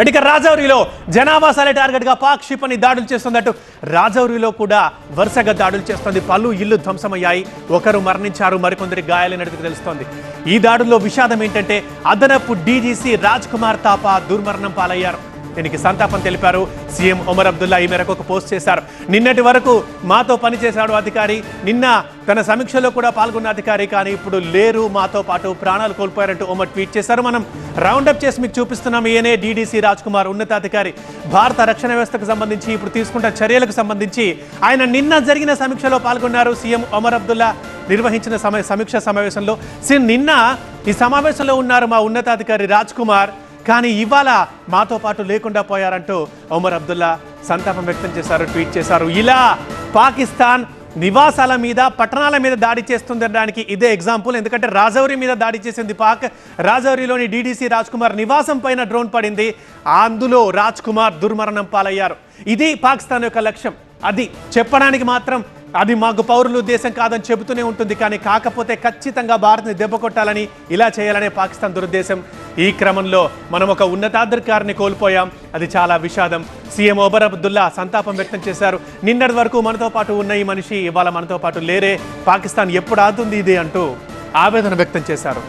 ఇక రాజౌరిలో జనాభాసాలే టార్గెట్గా పాక్ క్షిపణి దాడులు చేస్తున్నట్టు రాజౌరిలో కూడా వరుసగా దాడులు చేస్తోంది. పలు ఇల్లు ధ్వంసమయ్యాయి. ఒకరు మరణించారు మరికొందరి గాయాలైనట్టుగా తెలుస్తోంది. ఈ దాడుల్లో విషాదం ఏంటంటే అదనపు డీజీసీ రాజ్ కుమార్ తాపా దుర్మరణం పాలయ్యారు. దీనికి సంతాపం తెలిపారు. సీఎం ఒమర్ అబ్దుల్లా ఈ మేరకు ఒక పోస్ట్ చేశారు. నిన్నటి వరకు మాతో పనిచేశాడు అధికారి. నిన్న తన సమీక్షలో కూడా పాల్గొన్న అధికారి. కానీ ఇప్పుడు లేరు. మాతో పాటు ప్రాణాలు కోల్పోయారంటూ ఒమర్ ట్వీట్ చేశారు. మనం రౌండప్ చేసి మీకు చూపిస్తున్నాం. ఈయనే డీడీసీ రాజ్ కుమార్ ఉన్నతాధికారి. భారత రక్షణ వ్యవస్థకు సంబంధించి ఇప్పుడు తీసుకుంటున్న చర్యలకు సంబంధించి ఆయన నిన్న జరిగిన సమీక్షలో పాల్గొన్నారు సీఎం ఒమర్ అబ్దుల్లా నిర్వహించిన సమయ సమీక్ష సమావేశంలో. సి- నిన్న ఈ సమావేశంలో ఉన్నారు మా ఉన్నతాధికారి రాజ్ కుమార్. కానీ ఇవాళ మాతో పాటు లేకుండా పోయారంటూ ఒమర్ అబ్దుల్లా సంతాపం వ్యక్తం చేశారు ట్వీట్ చేశారు. ఇలా పాకిస్తాన్ నివాసాల మీద పట్టణాల మీద దాడి చేస్తుందనడానికి ఇదే ఎగ్జాంపుల్. ఎందుకంటే రాజౌరి మీద దాడి చేసింది పాక్. రాజౌరిలోని డీడీసీ రాజ్ కుమార్ నివాసం పైన డ్రోన్ పడింది. అందులో రాజ్ కుమార్ దుర్మరణం పాలయ్యారు. ఇది పాకిస్తాన్ యొక్క లక్ష్యం. అది చెప్పడానికి మాత్రం అది మాకు పౌరులు దేశం కాదని చెబుతూనే ఉంటుంది కానీ కాకపోతే ఖచ్చితంగా భారత్ని దెబ్బ కొట్టాలని ఇలా చేయాలనే పాకిస్తాన్ దురుద్దేశం. ఈ క్రమంలో మనం ఒక ఉన్నతాధికారిని కోల్పోయాం. అది చాలా విషాదం. సీఎం ఒబర్ అబ్దుల్లా సంతాపం వ్యక్తం చేశారు. నిన్నటి వరకు మనతో పాటు ఉన్న ఈ మనిషి ఇవాళ మనతో పాటు లేరే. పాకిస్తాన్ ఎప్పుడు ఆదుంది ఇది అంటూ ఆవేదన వ్యక్తం చేశారు.